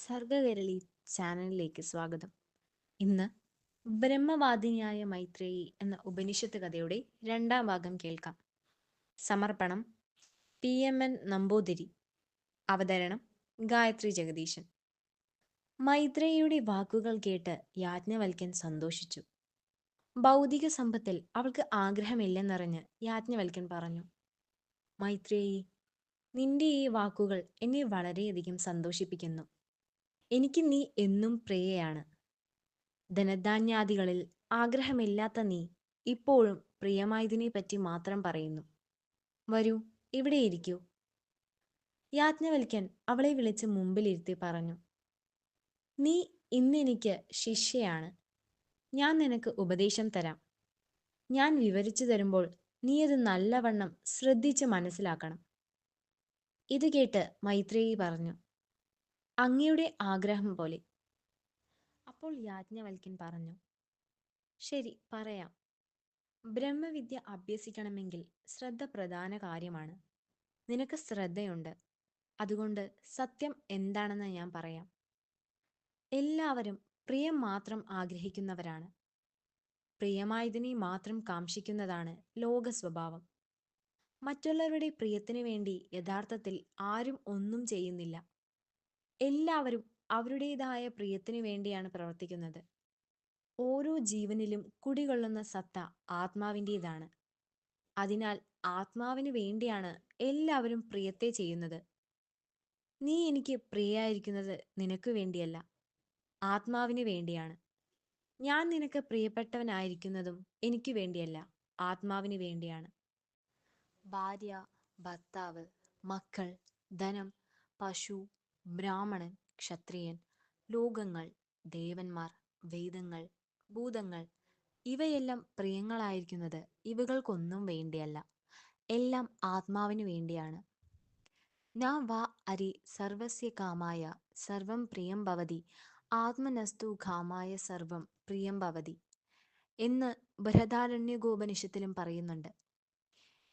സർഗകരളി ചാനലിലേക്ക് സ്വാഗതം. ഇന്ന് ബ്രഹ്മവാദിനിയായ മൈത്രേയി എന്ന ഉപനിഷത്ത് കഥയുടെ രണ്ടാം ഭാഗം കേൾക്കാം. സമർപ്പണം പി എം എൻ നമ്പൂതിരി. അവതരണം ഗായത്രി ജഗദീശൻ. മൈത്രേയിയുടെ വാക്കുകൾ കേട്ട് യാജ്ഞവൽക്കൻ സന്തോഷിച്ചു. ഭൗതിക സമ്പത്തിൽ അവൾക്ക് ആഗ്രഹമില്ലെന്നറിഞ്ഞ് യാജ്ഞവൽക്കൻ പറഞ്ഞു മൈത്രേയി നിന്റെ ഈ വാക്കുകൾ എന്നെ വളരെയധികം സന്തോഷിപ്പിക്കുന്നു. എനിക്ക് നീ എന്നും പ്രിയയാണ്. ധനധാന്യാദികളിൽ ആഗ്രഹമില്ലാത്ത നീ ഇപ്പോഴും പ്രിയമായതിനെ പറ്റി മാത്രം പറയുന്നു. വരൂ ഇവിടെ ഇരിക്കൂ. യാജ്ഞവൽക്കൻ അവളെ വിളിച്ച് മുമ്പിലിരുത്തി പറഞ്ഞു നീ ഇന്നെനിക്ക് ശിഷ്യയാണ്. ഞാൻ നിനക്ക് ഉപദേശം തരാം. ഞാൻ വിവരിച്ചു തരുമ്പോൾ നീ അത് നല്ലവണ്ണം ശ്രദ്ധിച്ച് മനസ്സിലാക്കണം ഇത് കേട്ട് മൈത്രേയി പറഞ്ഞു അങ്ങയുടെ ആഗ്രഹം പോലെ. അപ്പോൾ യാജ്ഞവൽക്കൻ പറഞ്ഞു ശരി പറയാം. ബ്രഹ്മവിദ്യ അഭ്യസിക്കണമെങ്കിൽ ശ്രദ്ധ പ്രധാന കാര്യമാണ്. നിനക്ക് ശ്രദ്ധയുണ്ട്. അതുകൊണ്ട് സത്യം എന്താണെന്ന് ഞാൻ പറയാം. എല്ലാവരും പ്രിയം മാത്രം ആഗ്രഹിക്കുന്നവരാണ്. പ്രിയമായതിനെ മാത്രം കാംക്ഷിക്കുന്നതാണ് ലോക സ്വഭാവം മറ്റുള്ളവരുടെ പ്രിയത്തിന് വേണ്ടി യഥാർത്ഥത്തിൽ ആരും ഒന്നും ചെയ്യുന്നില്ല. എല്ലാവരും അവരുടേതായ പ്രിയത്തിനു വേണ്ടിയാണ് പ്രവർത്തിക്കുന്നത്. ഓരോ ജീവനിലും കുടികൊള്ളുന്ന സത്ത ആത്മാവിന്റെതാണ്. അതിനാൽ ആത്മാവിന് വേണ്ടിയാണ് എല്ലാവരും പ്രിയത്തെ ചെയ്യുന്നത്. നീ എനിക്ക് പ്രിയായിരിക്കുന്നത് നിനക്ക് വേണ്ടിയല്ല ആത്മാവിന് വേണ്ടിയാണ്. ഞാൻ നിനക്ക് പ്രിയപ്പെട്ടവനായിരിക്കുന്നതും എനിക്ക് വേണ്ടിയല്ല ആത്മാവിന് വേണ്ടിയാണ്. ഭാര്യ ഭർത്താവ് മക്കൾ ധനം പശു ബ്രാഹ്മണൻ ക്ഷത്രിയൻ ലോകങ്ങൾ ദേവന്മാർ വേദങ്ങൾ ഭൂതങ്ങൾ ഇവയെല്ലാം പ്രിയങ്ങളായിരിക്കുന്നത് ഇവകൾക്കൊന്നും വേണ്ടിയല്ല. എല്ലാം ആത്മാവിന് വേണ്ടിയാണ്. നാ വാ അരി സർവസ്യ കാമായ സർവം പ്രിയം ഭവതി ആത്മനസ്തു കാമായ സർവം പ്രിയം ഭവതി എന്ന് ബൃഹദാരണ്യകോപനിഷത്തിലും പറയുന്നുണ്ട്.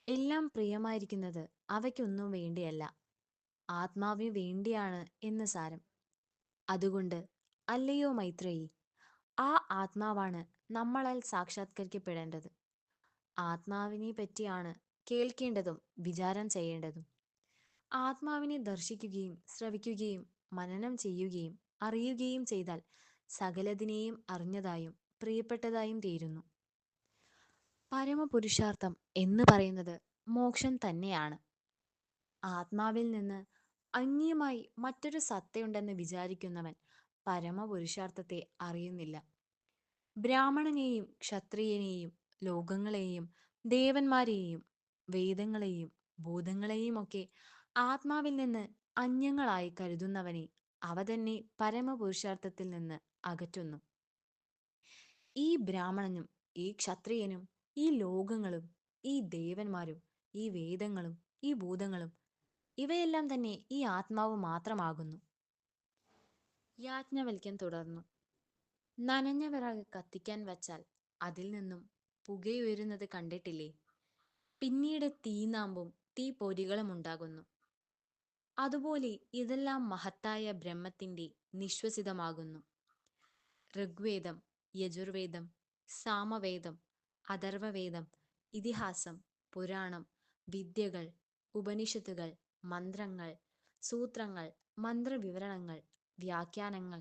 എല്ലാം പ്രിയമായിരിക്കുന്നത് അവയ്ക്കൊന്നും വേണ്ടിയല്ല. ആത്മാവിന് വേണ്ടിയാണ് എന്ന് സാരം. അതുകൊണ്ട് അല്ലയോ മൈത്രേയി ആ ആത്മാവാണ് നമ്മളാൽ സാക്ഷാത്കരിക്കപ്പെടേണ്ടത്. ആത്മാവിനെ പറ്റിയാണ് കേൾക്കേണ്ടതും വിചാരം ചെയ്യേണ്ടതും. ആത്മാവിനെ ദർശിക്കുകയും ശ്രവിക്കുകയും മനനം ചെയ്യുകയും അറിയുകയും ചെയ്താൽ സകലതിനെയും അറിഞ്ഞതായും പ്രിയപ്പെട്ടതായും തീരുന്നു. പരമപുരുഷാർത്ഥം എന്ന് പറയുന്നത് മോക്ഷം തന്നെയാണ്. ആത്മാവിൽ നിന്ന് അന്യമായി മറ്റൊരു സത്തയുണ്ടെന്ന് വിചാരിക്കുന്നവൻ പരമപുരുഷാർത്ഥത്തെ അറിയുന്നില്ല. ബ്രാഹ്മണനെയും ക്ഷത്രിയനെയും ലോകങ്ങളെയും ദേവന്മാരെയും വേദങ്ങളെയും ഭൂതങ്ങളെയും ഒക്കെ ആത്മാവിൽ നിന്ന് അന്യങ്ങളായി കരുതുന്നവനെ അവ തന്നെ പരമപുരുഷാർത്ഥത്തിൽ നിന്ന് അകറ്റുന്നു. ഈ ബ്രാഹ്മണനും ഈ ക്ഷത്രിയനും ഈ ലോകങ്ങളും ഈ ദേവന്മാരും ഈ വേദങ്ങളും ഈ ഭൂതങ്ങളും ഇവയെല്ലാം തന്നെ ഈ ആത്മാവ് മാത്രമാകുന്നു. യാജ്ഞവൽക്യം തുടർന്നു. നനഞ്ഞ വിറക് കത്തിക്കാൻ വച്ചാൽ അതിൽ നിന്നും പുകയുയരുന്നത് കണ്ടിട്ടില്ലേ? പിന്നീട് തീനാമ്പും തീപ്പൊരികളും ഉണ്ടാകുന്നു. അതുപോലെ ഇതെല്ലാം മഹത്തായ ബ്രഹ്മത്തിന്റെ നിശ്വസിതമാകുന്നു. ഋഗ്വേദം യജുർവേദം സാമവേദം അഥർവവേദം ഇതിഹാസം പുരാണം വിദ്യകൾ ഉപനിഷത്തുകൾ മന്ത്രങ്ങൾ സൂത്രങ്ങൾ മന്ത്രവിവരണങ്ങൾ വ്യാഖ്യാനങ്ങൾ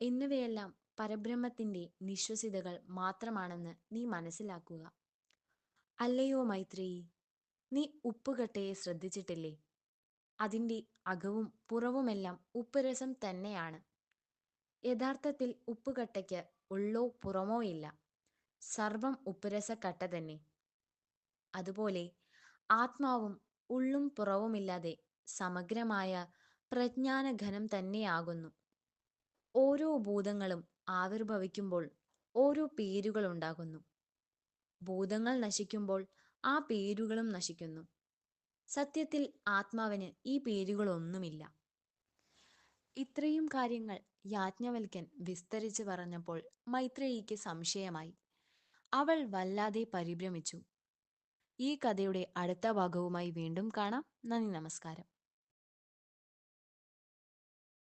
എന്നിവയെല്ലാം പരബ്രഹ്മത്തിന്റെ നിശ്വസിതകൾ മാത്രമാണെന്ന് നീ മനസ്സിലാക്കുക. അല്ലയോ മൈത്രേയി നീ ഉപ്പുകട്ടയെ ശ്രദ്ധിച്ചിട്ടില്ലേ? അതിന്റെ അകവും പുറവുമെല്ലാം ഉപ്പുരസം തന്നെയാണ്. യഥാർത്ഥത്തിൽ ഉപ്പുകട്ടയ്ക്ക് ഉള്ളോ പുറമോ ഇല്ല. സർവം ഉപ്പുരസക്കട്ട തന്നെ. അതുപോലെ ആത്മാവും ഉള്ളും പുറവുമില്ലാതെ സമഗ്രമായ പ്രജ്ഞാനഘനം തന്നെയാകുന്നു. ഓരോ ഭൂതങ്ങളും ആവിർഭവിക്കുമ്പോൾ ഓരോ പേരുകൾ ഉണ്ടാകുന്നു. ഭൂതങ്ങൾ നശിക്കുമ്പോൾ ആ പേരുകളും നശിക്കുന്നു. സത്യത്തിൽ ആത്മാവിന് ഈ പേരുകളൊന്നുമില്ല. ഇത്രയും കാര്യങ്ങൾ യാജ്ഞവൽക്കൻ വിസ്തരിച്ച് പറഞ്ഞപ്പോൾ മൈത്രേയിക്ക് സംശയമായി. അവൾ വല്ലാതെ പരിഭ്രമിച്ചു. ഈ കഥയുടെ അടുത്ത ഭാഗവുമായി വീണ്ടും കാണാം. നന്ദി നമസ്കാരം.